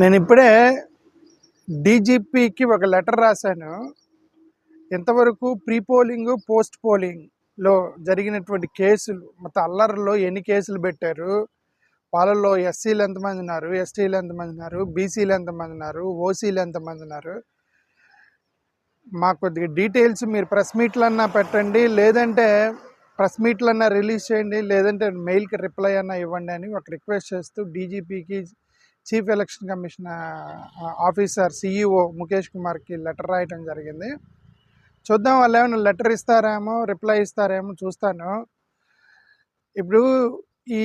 నేను ఇప్పుడే డీజీపీకి ఒక లెటర్ రాశాను. ఎంతవరకు ప్రీ పోలింగ్ పోస్ట్ పోలింగ్లో జరిగినటువంటి కేసులు మొత్తం అల్లర్లో ఎన్ని కేసులు పెట్టారు? వాళ్ళల్లో ఎస్సీలు ఎంతమంది ఉన్నారు? ఎస్టీలు ఎంతమంది ఉన్నారు? బీసీలు ఎంతమంది ఉన్నారు? ఓసీలు ఎంతమంది ఉన్నారు? మాకు కొద్దిగా డీటెయిల్స్ మీరు ప్రెస్ మీట్లన్నా పెట్టండి లేదంటే ప్రెస్ మీట్లన్నా రిలీజ్ చేయండి లేదంటే మెయిల్కి రిప్లై అన్నా ఇవ్వండి అని ఒక రిక్వెస్ట్ చేస్తూ డీజీపీకి chief election commission officer CEO Mukesh కుమార్కి లెటర్ రాయటం జరిగింది. చూద్దాం వాళ్ళు ఏమైనా లెటర్ ఇస్తారేమో రిప్లై ఇస్తారేమో చూస్తాను. ఇప్పుడు ఈ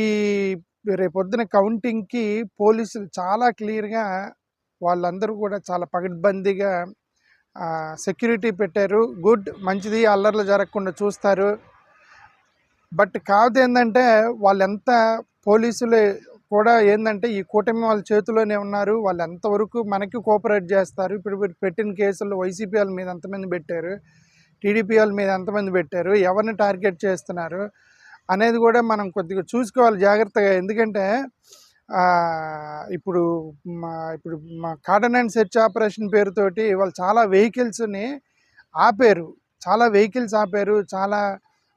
రేపొద్దున కౌంటింగ్కి పోలీసులు చాలా క్లియర్గా వాళ్ళందరూ కూడా చాలా పగడ్బందీగా సెక్యూరిటీ పెట్టారు. గుడ్ మంచిది అల్లర్లు జరగకుండా చూస్తారు. బట్ కాదు ఏంటంటే వాళ్ళు ఎంత పోలీసులు కూడా ఏంటంటే ఈ కూటమి వాళ్ళ చేతిలోనే ఉన్నారు. వాళ్ళు ఎంతవరకు మనకి కోఆపరేట్ చేస్తారు? ఇప్పుడు పెట్టిన కేసుల్లో వైసీపీ వాళ్ళ మీద ఎంతమంది పెట్టారు? టీడీపీ వాళ్ళ మీద ఎంతమంది పెట్టారు? ఎవరిని టార్గెట్ చేస్తున్నారు? అనేది కూడా మనం కొద్దిగా చూసుకోవాలి జాగ్రత్తగా. ఎందుకంటే ఇప్పుడు మా ఇప్పుడు మా కాటన్ అండ్ సెర్చ్ ఆపరేషన్ పేరుతోటి వాళ్ళు చాలా వెహికల్స్ని ఆపారు. చాలా వెహికల్స్ ఆపారు. చాలా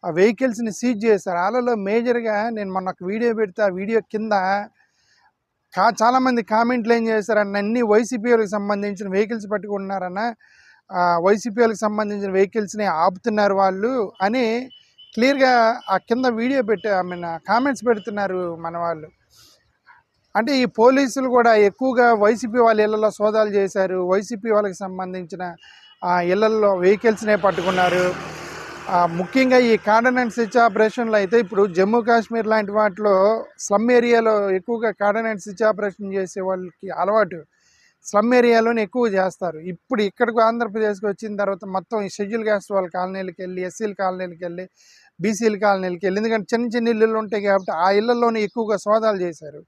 ఆ వెహికల్స్ని సీజ్ చేశారు. వాళ్ళలో మేజర్గా నేను మొన్న ఒక వీడియో పెడితే ఆ వీడియో కింద కా చాలామంది కామెంట్లు ఏం చేశారన్న అన్ని వైసీపీ వాళ్ళకి సంబంధించిన వెహికల్స్ పట్టుకుంటున్నారన్న వైసీపీ వాళ్ళకి సంబంధించిన వెహికల్స్ని ఆపుతున్నారు వాళ్ళు అని క్లియర్గా ఆ కింద వీడియో పెట్టి ఐ మీన్ కామెంట్స్ పెడుతున్నారు మన వాళ్ళు. అంటే ఈ పోలీసులు కూడా ఎక్కువగా వైసీపీ వాళ్ళ ఇళ్ళలో సోదాలు చేశారు. వైసీపీ వాళ్ళకి సంబంధించిన ఆ, వెహికల్స్నే పట్టుకున్నారు. ముఖ్యంగా ఈ కార్డన్ అండ్ స్విచ్ ఆపరేషన్లో అయితే ఇప్పుడు జమ్మూ కాశ్మీర్ లాంటి వాటిలో స్లమ్ ఏరియాలో ఎక్కువగా కార్డన్ అండ్ స్విచ్ ఆపరేషన్ చేసే వాళ్ళకి అలవాటు స్లమ్ ఏరియాలోనే ఎక్కువ చేస్తారు. ఇప్పుడు ఇక్కడికి ఆంధ్రప్రదేశ్కి వచ్చిన తర్వాత మొత్తం ఈ షెడ్యూల్ క్యాస్ట్ వాళ్ళ కాలనీలకు వెళ్ళి ఎస్సీల కాలనీలకు వెళ్ళి బీసీల కాలనీలకు వెళ్ళి ఎందుకంటే చిన్న చిన్న ఇళ్ళు ఉంటాయి కాబట్టి ఆ ఇళ్ళలోనే ఎక్కువగా సోదాలు చేశారు.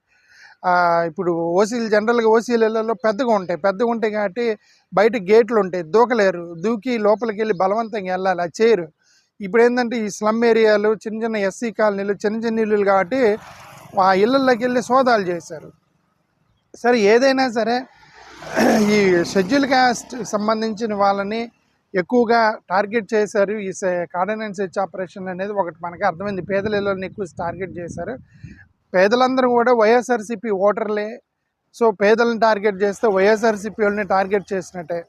ఇప్పుడు ఓసీలు జనరల్గా ఓసీల ఇళ్ళలో పెద్దగా ఉంటాయి. పెద్దగా ఉంటాయి కాబట్టి బయట గేట్లు ఉంటాయి. దూకలేరు. దూకి లోపలికి వెళ్ళి బలవంతంగా వెళ్ళాలి. అది చేయరు. ఇప్పుడు ఏంటంటే ఈ స్లమ్ ఏరియాలు చిన్న చిన్న ఎస్సీ కాలనీలు చిన్న చిన్న ఇల్లులు కాబట్టి ఆ ఇళ్ళల్లోకి వెళ్ళి సోదాలు చేశారు. సరే ఏదైనా సరే ఈ షెడ్యూల్ కాస్ట్ సంబంధించిన వాళ్ళని ఎక్కువగా టార్గెట్ చేశారు. ఈ కార్డన్ హెచ్ ఆపరేషన్ అనేది ఒకటి మనకి అర్థమైంది. పేదల ఇళ్ళని ఎక్కువ టార్గెట్ చేశారు. పేదలందరూ కూడా వైఎస్ఆర్సీపీ ఓటర్లే. సో పేదలను టార్గెట్ చేస్తే వైఎస్ఆర్సీపీ వాళ్ళని టార్గెట్ చేసినట్టే.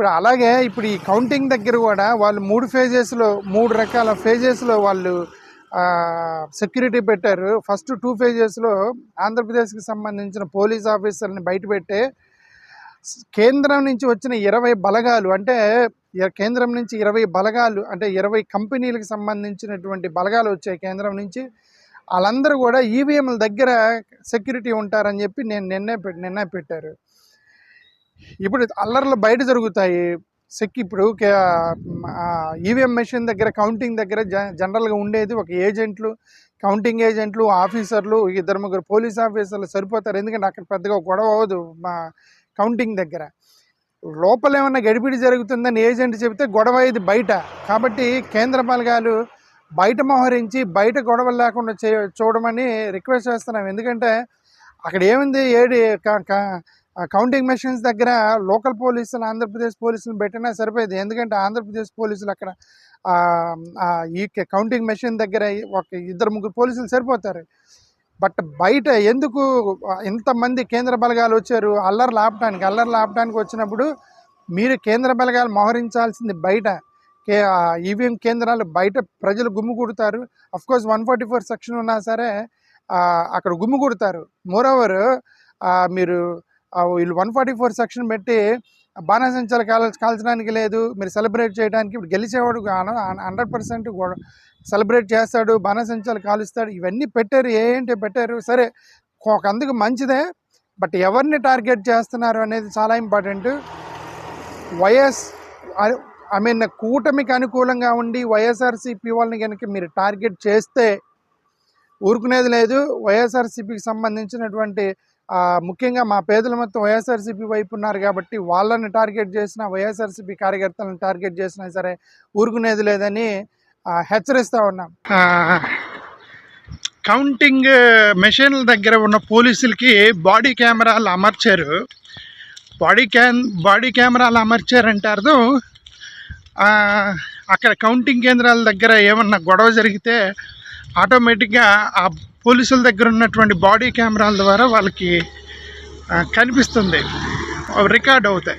ఇప్పుడు అలాగే ఇప్పుడు ఈ కౌంటింగ్ దగ్గర కూడా వాళ్ళు మూడు ఫేజెస్లో మూడు రకాల ఫేజెస్లో వాళ్ళు సెక్యూరిటీ పెట్టారు. ఫస్ట్ టూ ఫేజెస్లో ఆంధ్రప్రదేశ్కి సంబంధించిన పోలీస్ ఆఫీసర్ని బయటపెట్టే కేంద్రం నుంచి వచ్చిన ఇరవై బలగాలు అంటే కేంద్రం నుంచి ఇరవై బలగాలు అంటే ఇరవై కంపెనీలకు సంబంధించినటువంటి బలగాలు వచ్చాయి కేంద్రం నుంచి. వాళ్ళందరూ కూడా ఈవీఎంల దగ్గర సెక్యూరిటీ ఉంటారని చెప్పి నేను నిన్నే పె- పెట్టారు. ఇప్పుడు అల్లర్లు బయట జరుగుతాయి. సెక్ ఇప్పుడు ఈవీఎం మెషిన్ దగ్గర కౌంటింగ్ దగ్గర జ జనరల్గా ఉండేది ఒక ఏజెంట్లు కౌంటింగ్ ఏజెంట్లు ఆఫీసర్లు ఇద్దరు ముగ్గురు పోలీస్ ఆఫీసర్లు సరిపోతారు. ఎందుకంటే అక్కడ పెద్దగా గొడవ అవ్వదు మా కౌంటింగ్ దగ్గర. లోపల ఏమన్నా గడిపిడి జరుగుతుందని ఏజెంట్ చెబితే గొడవ ఇది బయట. కాబట్టి కేంద్ర బలగాలు బయట మోహరించి బయట గొడవలు లేకుండా చే చూడమని రిక్వెస్ట్ చేస్తున్నాం. ఎందుకంటే అక్కడ ఏముంది? ఏడి కౌంటింగ్ మెషిన్స్ దగ్గర లోకల్ పోలీసులు ఆంధ్రప్రదేశ్ పోలీసులు పెట్టినా సరిపోయేది. ఎందుకంటే ఆంధ్రప్రదేశ్ పోలీసులు అక్కడ ఈ కౌంటింగ్ మెషిన్ దగ్గర ఒక ఇద్దరు ముగ్గురు పోలీసులు సరిపోతారు. బట్ బయట ఎందుకు ఇంతమంది కేంద్ర బలగాలు వచ్చారు? అల్లర్లు ఆపడానికి అల్లర్లు ఆపడానికి వచ్చినప్పుడు మీరు కేంద్ర బలగాలు మోహరించాల్సింది బయట. కే ఈవీఎం కేంద్రాలు బయట ప్రజలు గుమ్మికూడతారు course one forty four section ఉన్నా సరే అక్కడ గుమ్మికూడతారు మోరోవర్ మీరు వీళ్ళు వన్ ఫార్టీ ఫోర్ సెక్షన్ పెట్టి బాణసంచాలు కాల్ కాల్చడానికి లేదు. మీరు సెలబ్రేట్ చేయడానికి ఇప్పుడు గెలిచేవాడు హండ్రెడ్ పర్సెంట్ సెలబ్రేట్ చేస్తాడు బాణసంచాలు కాలుస్తాడు ఇవన్నీ పెట్టారు. ఏంటి పెట్టారు? సరే ఒక అందుకు మంచిదే బట్ ఎవరిని టార్గెట్ చేస్తున్నారు అనేది చాలా ఇంపార్టెంట్. వైఎస్ ఐ మీన్ కూటమికి అనుకూలంగా ఉండి వైఎస్ఆర్సీపీ వాళ్ళని కనుక మీరు టార్గెట్ చేస్తే ఊరుకునేది లేదు. వైఎస్ఆర్సీపీకి సంబంధించినటువంటి ముఖ్యంగా మా పేదల మొత్తం వైఎస్ఆర్సీపీ వైపు ఉన్నారు కాబట్టి వాళ్ళని టార్గెట్ చేసిన వైఎస్ఆర్సీపీ కార్యకర్తలను టార్గెట్ చేసినా సరే ఊరుకునేది లేదని హెచ్చరిస్తూ హెచ్చరిస్తా ఉన్నాం. కౌంటింగ్ మెషిన్ల దగ్గర ఉన్న పోలీసులకి బాడీ కెమెరాలు అమర్చారు. బాడీ క్యాన్ బాడీ కెమెరాలు అమర్చారంటే అర్థం అక్కడ కౌంటింగ్ కేంద్రాల దగ్గర ఏమన్నా గొడవ జరిగితే ఆటోమేటిక్గా ఆ పోలీసుల దగ్గర ఉన్నటువంటి బాడీ కెమెరాల ద్వారా వాళ్ళకి కనిపిస్తుంది. రికార్డ్ అవుతాయి.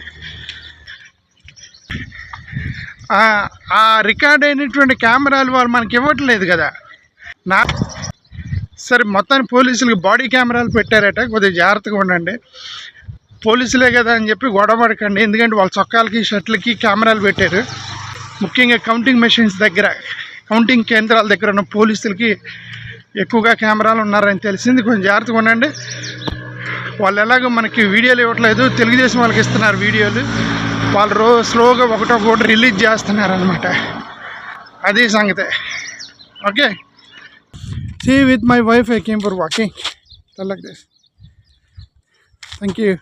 ఆ- రికార్డ్ అయినటువంటి కెమెరాలు వాళ్ళు మనకి ఇవ్వట్లేదు కదా. నా సరే మొత్తాన్ని పోలీసులకు బాడీ కెమెరాలు పెట్టారట. కొద్దిగా జాగ్రత్తగా ఉండండి. పోలీసులే కదా అని చెప్పి గొడవడకండి ఎందుకంటే వాళ్ళ చొక్కాలకి షర్ట్లకి కెమెరాలు పెట్టారు. ముఖ్యంగా కౌంటింగ్ మెషిన్స్ దగ్గర కౌంటింగ్ కేంద్రాల దగ్గర ఉన్న పోలీసులకి ఎక్కువగా కెమెరాలు ఉన్నారని తెలిసింది. కొంచెం జాగ్రత్తగా ఉండండి. వాళ్ళు ఎలాగో మనకి వీడియోలు ఇవ్వట్లేదు. తెలుగుదేశం వాళ్ళకి ఇస్తున్నారు వీడియోలు. వాళ్ళు రో స్లోగా ఒకటో ఒకటి రిలీజ్ చేస్తున్నారు అనమాట అది సంగతి. Okay? See with my wife I came for walking. Like this thank you